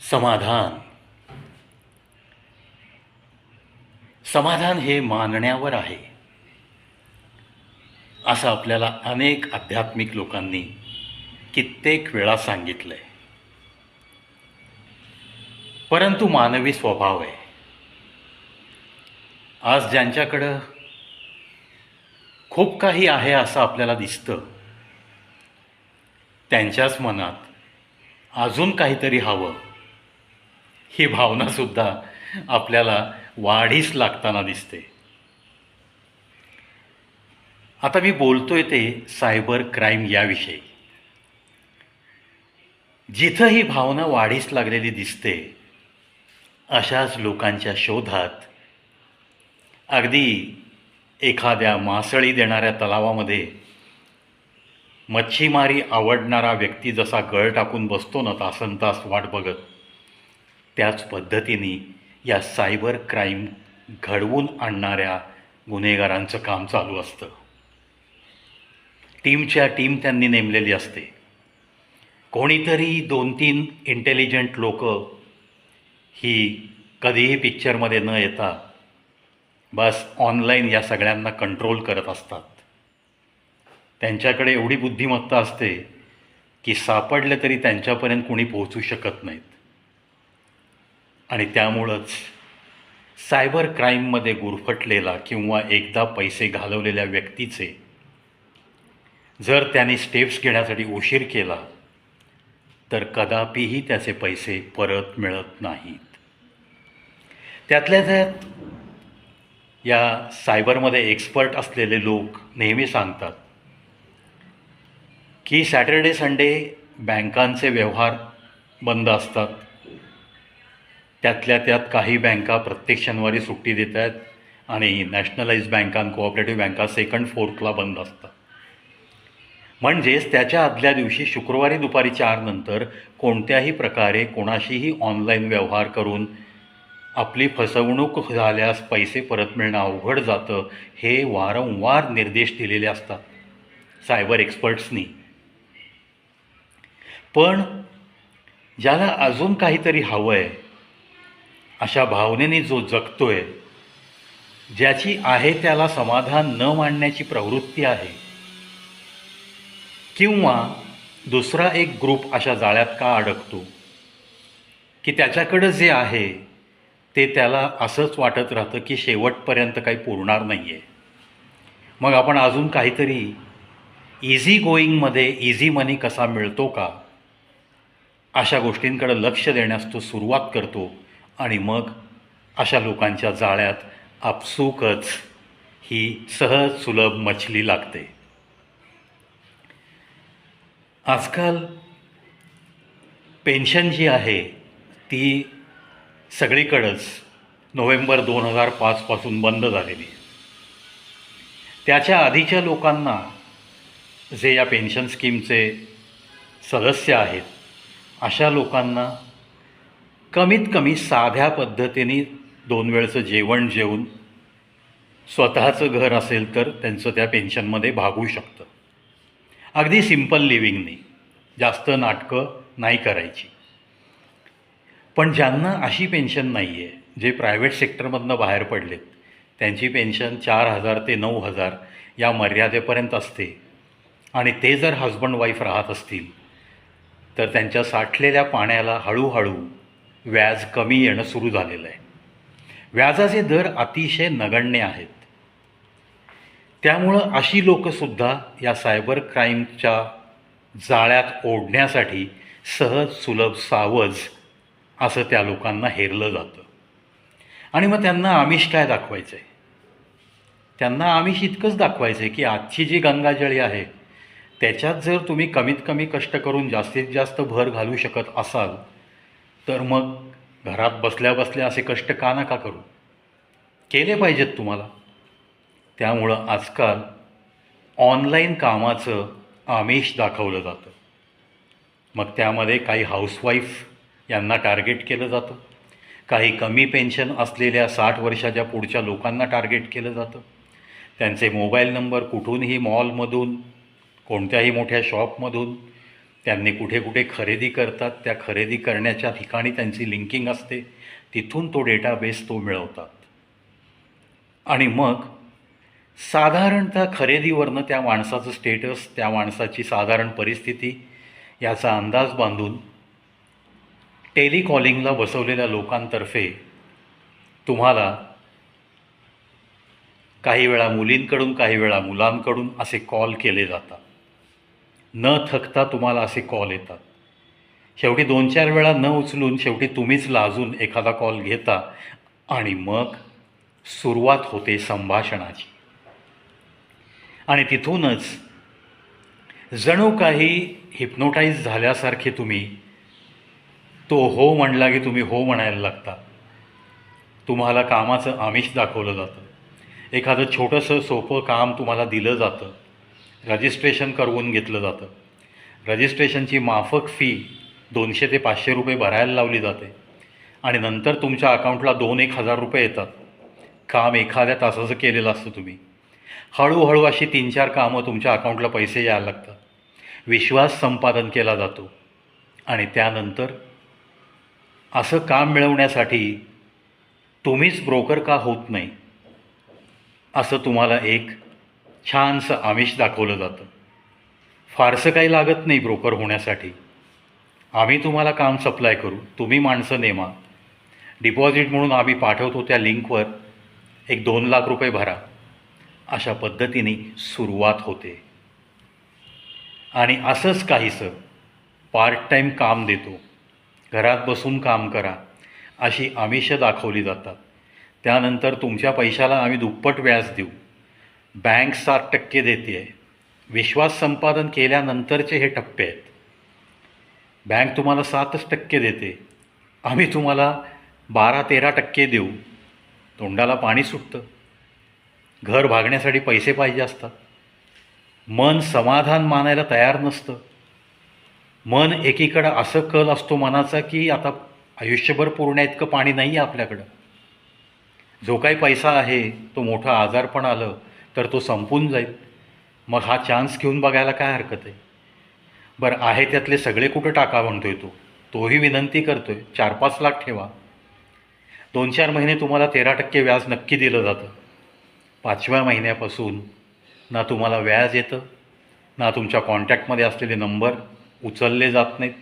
समाधान. समाधान हे मानण्यावर आहे. असं आपल्याला अनेक आध्यात्मिक लोकांनी कित्येक वेळा सांगितलं आहे परंतु मानवी स्वभाव आहे. आज ज्यांच्याकडं खूप काही आहे असं आपल्याला दिसतं त्यांच्याच मनात अजून काहीतरी हवं. ही भावनासुद्धा आपल्याला वाढीस लागताना दिसते. आता मी बोलतोय ते सायबर क्राईम याविषयी. जिथं ही भावना वाढीस लागलेली दिसते अशाच लोकांच्या शोधात अगदी एखाद्या मासळी देणाऱ्या तलावामध्ये मच्छीमारी आवडणारा व्यक्ती जसा गळ टाकून बसतो ना तासन तास वाट बघत त्याच पद्धतीने या सायबर क्राईम घडवून आणणाऱ्या गुन्हेगारांचं काम चालू असतं. टीमच्या टीम त्यांनी नेमलेली असते. कोणीतरी दोन तीन इंटेलिजंट लोक ही कधीही पिक्चरमध्ये न येता बस ऑनलाईन या सगळ्यांना कंट्रोल करत असतात. त्यांच्याकडे एवढी बुद्धिमत्ता असते की सापडले तरी त्यांच्यापर्यंत कुणी पोहोचू शकत नाहीत. आणि त्यामुळंच सायबर क्राईममध्ये गुरफटलेला किंवा एकदा पैसे घालवलेल्या व्यक्तीचे जर त्याने स्टेप्स घेण्यासाठी उशीर केला तर कदापिही त्याचे पैसे परत मिळत नाहीत. त्यातल्या त्यात या सायबरमध्ये एक्सपर्ट असलेले लोक नेहमी सांगतात की सॅटर्डे संडे बँकांचे व्यवहार बंद असतात. त्यातल्या त्यात काही बँका प्रत्येक शनिवारी सुट्टी देत आहेत आणि नॅशनलाइज बँका आणि कोऑपरेटिव्ह बँका सेकंड फोर्थला बंद असतात. म्हणजेच त्याच्या आदल्या दिवशी शुक्रवारी दुपारी चारनंतर कोणत्याही प्रकारे कोणाशीही ऑनलाईन व्यवहार करून आपली फसवणूक झाल्यास पैसे परत मिळणं अवघड जातं हे वारंवार निर्देश दिलेले असतात सायबर एक्सपर्ट्सनी. पण ज्याला अजून काहीतरी हवं आहे अशा भावनेने जो जगतोय ज्याची आहे त्याला समाधान न मांडण्याची प्रवृत्ती आहे. किंवा दुसरा एक ग्रुप अशा जाळ्यात का अडकतो? की त्याच्याकडं जे आहे ते त्याला असंच वाटत राहतं की शेवटपर्यंत काही पुरणार नाही आहे मग आपण अजून काहीतरी इझी गोईंगमध्ये इझी मनी कसा मिळतो का? अशा गोष्टींकडे लक्ष देण्यास तो सुरुवात करतो. आणि मग अशा लोकांच्या जाळ्यात आपसूकच ही सहज सुलभ मछली लागते. आजकाल पेन्शन जी आहे ती सगळीकडंच नोव्हेंबर दोन हजार पाचपासून बंद झालेली आहे. त्याच्या आधीच्या लोकांना जे या पेन्शन स्कीमचे सदस्य आहेत अशा लोकांना कमीत कमी साध्या पद्धतीने दोन वेळचं जेवण जेवून स्वतःचं घर असेल तर त्यांचं त्या पेन्शनमध्ये भागू शकतं. अगदी सिंपल लिव्हिंगने. जास्त नाटकं नाही करायची. पण ज्यांना अशी पेन्शन नाही आहे जे प्रायव्हेट सेक्टरमधनं बाहेर पडलेत त्यांची पेन्शन चार हजार ते नऊ हजार या मर्यादेपर्यंत असते. आणि ते जर हजबंड वाईफ राहत असतील तर त्यांच्या साठलेल्या पाण्याला हळूहळू व्याज कमी येणं सुरू झालेलं आहे. व्याजाचे दर अतिशय नगण्य आहेत. त्यामुळं अशी लोकंसुद्धा या सायबर क्राईमच्या जाळ्यात ओढण्यासाठी सहज सुलभ सावज असं त्या लोकांना हेरलं जातं. आणि मग त्यांना आमिष काय दाखवायचं आहे त्यांना आमिष इतकंच दाखवायचं आहे की आजची जी गंगाजळी आहे त्याच्यात जर तुम्ही कमीत कमी कष्ट करून जास्तीत जास्त भर घालू शकत असाल तर मग घरात बसल्या बसल्या असे कष्ट का नका करू? केले पाहिजेत तुम्हाला. त्यामुळं आजकाल ऑनलाईन कामाचं आमिष दाखवलं जातं. मग त्यामध्ये काही हाऊसवाईफ यांना टार्गेट केलं जातं. काही कमी पेन्शन असलेल्या साठ वर्षाच्या पुढच्या लोकांना टार्गेट केलं जातं. त्यांचे मोबाईल नंबर कुठूनही मॉलमधून कोणत्याही मोठ्या शॉपमधून त्यांनी कुठे कुठे खरेदी करतात त्या खरेदी करण्याच्या ठिकाणी त्यांची लिंकिंग असते तिथून तो डेटाबेस तो मिळवतात. आणि मग साधारणतः खरेदीवरनं त्या माणसाचं स्टेटस त्या माणसाची साधारण परिस्थिती याचा अंदाज बांधून टेलिकॉलिंगला बसवलेल्या लोकांतर्फे तुम्हाला काही वेळा मुलींकडून काही वेळा मुलांकडून असे कॉल केले जातात. न थकता तुम्हाला असे कॉल येतात. शेवटी दोन चार वेळा न उचलून शेवटी तुम्हीच लाजून एखादा कॉल घेता आणि मग सुरुवात होते संभाषणाची. आणि तिथूनच जणू काही हिप्नोटाईज झाल्यासारखे तुम्ही तो हो म्हणला की तुम्ही हो म्हणायला लागता. तुम्हाला कामाचं आमिष दाखवलं जातं. एखादं छोटंसं सोपं काम तुम्हाला दिलं जातं. रजिस्ट्रेशन करवून घेतलं जातं. रजिस्ट्रेशनची माफक फी दोनशे ते पाचशे रुपये भरायला लावली जाते. आणि नंतर तुमच्या अकाउंटला दोन एक हजार रुपये येतात. काम एखाद्या तासाचं केलेलं असतं तुम्ही. हळूहळू अशी तीन चार कामं तुमच्या अकाउंटला पैसे यायला लागतात. विश्वास संपादन केला जातो. आणि त्यानंतर असं काम मिळवण्यासाठी तुम्हीच ब्रोकर का होत नाही? असं तुम्हाला एक छानसं आमिष दाखवलं जातं. फारसं काही लागत नाही ब्रोकर होण्यासाठी. आम्ही तुम्हाला काम सप्लाय करू. तुम्ही माणसं नेमा. डिपॉझिट म्हणून आम्ही पाठवतो त्या लिंकवर. एक दोन लाख रुपये भरा. अशा पद्धतीने सुरुवात होते. आणि असंच काहीसं पार्ट टाईम काम देतो. घरात बसून काम करा. अशी आमिषं दाखवली जातात. त्यानंतर तुमच्या पैशाला आम्ही दुप्पट व्याज देऊ. बँक सात टक्के देते आहे. विश्वास संपादन केल्यानंतरचे हे टप्पे आहेत. बँक तुम्हाला सातच टक्के देते. आम्ही तुम्हाला बारा तेरा टक्के देऊ. तोंडाला पाणी सुटतं. घर भागण्यासाठी पैसे पाहिजे असतात. मन समाधान मानायला तयार नसतं. मन एकीकडं असं कल असतो मनाचा की आता आयुष्यभर पुरण्या इतकं पाणी नाही आहे आपल्याकडं. जो काही पैसा आहे तो मोठं आजारपण आलं तर तो संपून जाईल. मग हा चान्स घेऊन बघायला काय हरकत आहे? बरं आहे त्यातले सगळे कुठं टाका म्हणतोय तो. तोही विनंती करतो आहे चार पाच लाख ठेवा. दोन चार महिने तुम्हाला तेरा टक्के व्याज नक्की दिलं जातं. पाचव्या महिन्यापासून ना तुम्हाला व्याज येतं ना तुमच्या कॉन्टॅक्टमध्ये असलेले नंबर उचलले जात नाहीत.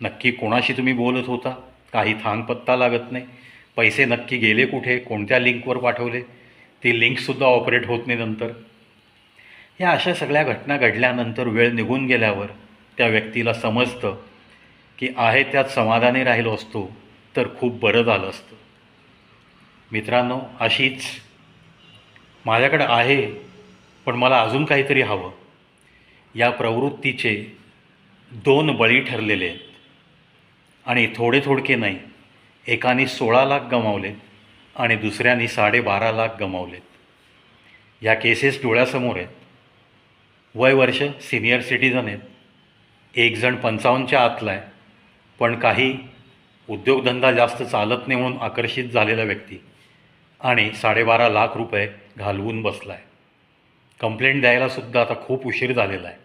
नक्की कोणाशी तुम्ही बोलत होता? काही थांगपत्ता लागत नाही. पैसे नक्की गेले कुठे? कोणत्या लिंकवर पाठवले? ती लिंकसुद्धा ऑपरेट होत नाही नंतर. या अशा सगळ्या घटना घडल्यानंतर वेळ निघून गेल्यावर त्या व्यक्तीला समजतं की आहे त्यात समाधानी राहिलो असतो तर खूप बरं झालं असतं. मित्रांनो अशीच माझ्याकडं आहे पण मला अजून काहीतरी हवं. या प्रवृत्तीचे दोन बळी ठरलेले आहेत. आणि थोडे थोडके नाही एकाने सोळा लाख गमावले आणि दुसऱ्यांनी साडेबारा लाख गमावलेत. या केसेस डोळ्यासमोर आहेत. वय वर्ष सिनियर सिटीजन आहेत. एक जण पंचावन्नच्या आतला आहे. पण काही उद्योगधंदा जास्त चालत नाही म्हणून आकर्षित झालेला व्यक्ती आणि साडेबारा लाख रुपये घालवून बसला आहे कंप्लेंट द्यायलासुद्धा आता खूप उशीर झालेला आहे.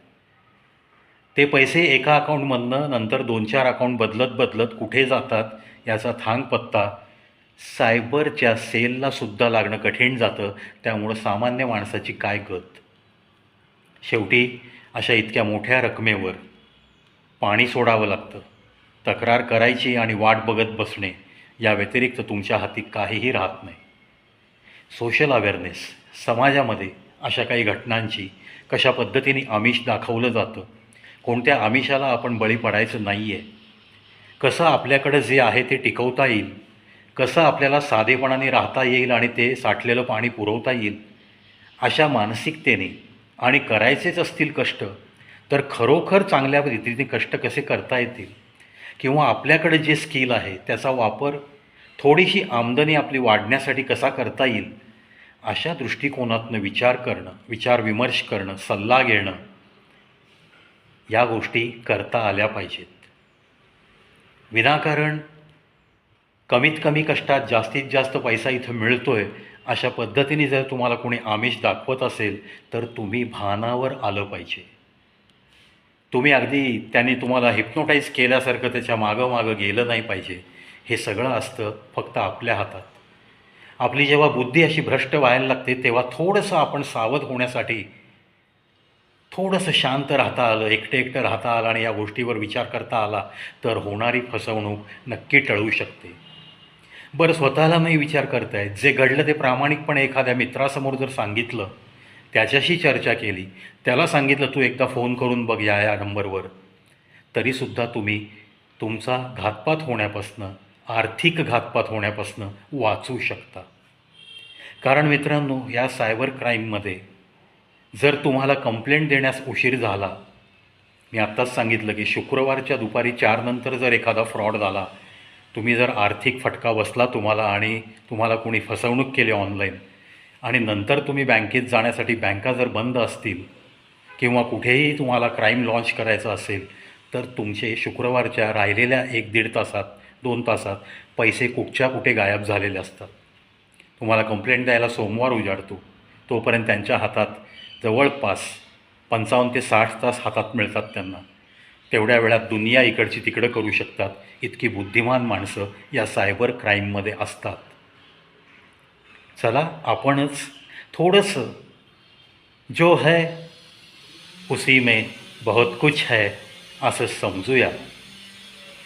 ते पैसे एका अकाउंटमधनं नंतर दोन चार अकाउंट बदलत बदलत कुठे जातात याचा थांग पत्ता सायबरच्या सेललासुद्धा लागणं कठीण जातं. त्यामुळं सामान्य माणसाची काय गत? शेवटी अशा इतक्या मोठ्या रकमेवर पाणी सोडावं लागतं. तक्रार करायची आणि वाट बघत बसणे या व्यतिरिक्त तुमच्या हाती काहीही राहत नाही. सोशल अवेअरनेस समाजामध्ये अशा काही घटनांची कशा पद्धतीने आमिष दाखवलं जातं? कोणत्या आमिषाला आपण बळी पडायचं नाही आहे कसं आपल्याकडं जे आहे ते टिकवता येईल? कसं आपल्याला साधेपणाने राहता येईल आणि ते साठलेलं पाणी पुरवता येईल? अशा मानसिकतेने आणि करायचेच असतील कष्ट तर खरोखर चांगल्या रीतीने कष्ट कसे करता येतील? किंवा आपल्याकडे जे स्किल आहे त्याचा वापर थोडीशी आमदनी आपली वाढण्यासाठी कसा करता येईल? अशा दृष्टिकोनातनं विचार करणं विचार विमर्श करणं सल्ला घेणं या गोष्टी करता आल्या पाहिजेत. विनाकारण कमीत कमी कष्टात जास्तीत जास्त पैसा इथं मिळतोय अशा पद्धतीने जर तुम्हाला कोणी आमिष दाखवत असेल तर तुम्ही भानावर आलं पाहिजे. तुम्ही अगदी त्यांनी तुम्हाला हिप्नोटाईज केल्यासारखं त्याच्या मागं मागं गेलं नाही पाहिजे. हे सगळं असतं फक्त आपल्या हातात. आपली जेव्हा बुद्धी अशी भ्रष्ट व्हायला लागते तेव्हा थोडंसं आपण सावध होण्यासाठी थोडंसं शांत राहता आलं एकटं एकटं राहता आलं आणि या गोष्टीवर विचार करता आला तर होणारी फसवणूक नक्की टळू शकते. बरं स्वतःला नाही विचार करतायत जे घडलं ते प्रामाणिकपणे एखाद्या मित्रासमोर जर सांगितलं त्याच्याशी चर्चा केली त्याला सांगितलं तू एकदा फोन करून बघ या या नंबरवर. तरीसुद्धा तुम्ही तुमचा घातपात होण्यापासनं आर्थिक घातपात होण्यापासनं वाचू शकता. कारण मित्रांनो या सायबर क्राईममध्ये जर तुम्हाला कंप्लेंट देण्यास उशीर झाला मी आत्ताच सांगितलं की शुक्रवारच्या दुपारी चारनंतर जर एखादा फ्रॉड झाला तुम्ही जर आर्थिक फटका बसला तुम्हाला आणि तुम्हाला कोणी फसवणूक केली ऑनलाईन आणि नंतर तुम्ही बँकेत जाण्यासाठी बँका जर बंद असतील किंवा कुठेही तुम्हाला क्राईम लॉन्च करायचं असेल तर तुमचे शुक्रवारच्या राहिलेल्या एक दीड तासात दोन तासात पैसे कुठच्या कुठे गायब झालेले असतात. तुम्हाला कंप्लेंट द्यायला सोमवार उजाडतो. तोपर्यंत त्यांच्या हातात जवळपास पंचावन्न ते साठ तास हातात मिळतात त्यांना. तेवढ्या वेळात दुनिया इकडची तिकडं करू शकतात. इतकी बुद्धिमान माणसं या सायबर क्राईममध्ये असतात. चला आपणच थोडंसं जो है उसी में बहुत कुछ है असं समजूया.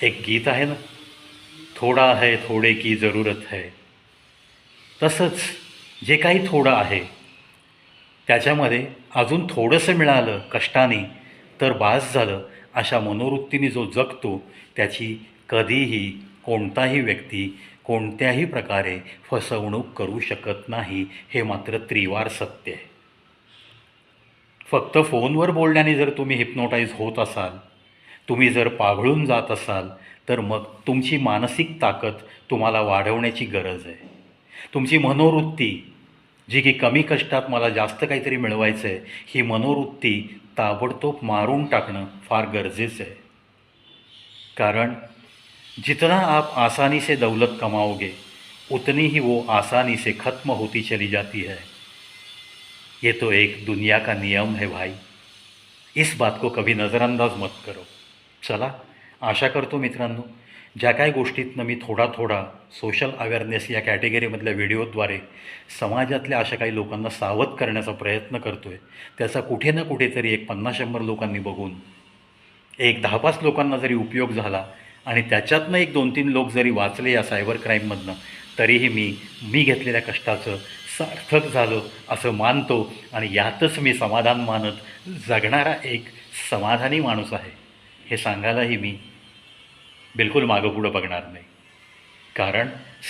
एक गीत आहे ना? थोडा है थोडे की जरूरत है. तसंच जे काही थोडं आहे त्याच्यामध्ये अजून थोडंसं मिळालं कष्टाने तर बास झालं. अशा मनोवृत्तीने जो जगतो त्याची कधीही कोणताही व्यक्ती कोणत्याही प्रकारे फसवणूक करू शकत नाही हे मात्र त्रिवार सत्य आहे. फक्त फोनवर बोलण्याने जर तुम्ही हिप्नोटाईज होत असाल तुम्ही जर पाघळून जात असाल तर मग तुमची मानसिक ताकद तुम्हाला वाढवण्याची गरज आहे. तुमची मनोवृत्ती जी की कमी कष्टात मला जास्त काहीतरी मिळवायचं आहे ही मनोवृत्ती ताबडतोब मारून टाकणं फार गरजेचं है कारण जितना आप आसानी से दौलत कमाओगे उतनी ही वो आसानी से ख़त्म होती चली जाती है. ये तो एक दुनिया का नियम है भाई। इस बात को कभी नज़रअंदाज मत करो। चला, आशा करतो मित्रांनो ज्या काही गोष्टीतनं मी थोडा थोडा सोशल अवेअरनेस या कॅटेगरीमधल्या व्हिडिओद्वारे समाजातल्या अशा काही लोकांना सावध करण्याचा प्रयत्न करतो आहे त्याचा कुठे ना कुठेतरी एक पन्नास शंभर लोकांनी बघून एक दहा पाच लोकांना जरी उपयोग झाला आणि त्याच्यातनं एक दोन तीन लोक जरी वाचले या सायबर क्राईममधनं तरीही मी मी घेतलेल्या कष्टाचं सार्थक झालं असं मानतो आणि यातच मी समाधान मानत जगणारा एक समाधानी माणूस आहे हे सांगायलाही मी बिलकुल मागं पुढं बघणार नाही. कारण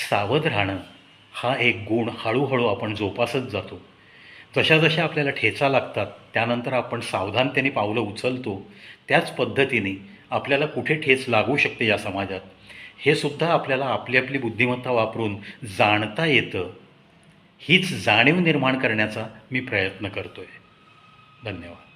सावध राहणं हा एक गुण हळूहळू आपण जोपासत जातो. जशा जशा आपल्याला ठेचा लागतात त्यानंतर आपण सावधानतेने पावलं उचलतो त्याच पद्धतीने आपल्याला कुठे ठेच लागू शकते या समाजात? हे सुद्धा आपल्याला आपली आपली बुद्धिमत्ता वापरून जाणता येतं. हीच जाणीव निर्माण करण्याचा मी प्रयत्न करतो आहे धन्यवाद.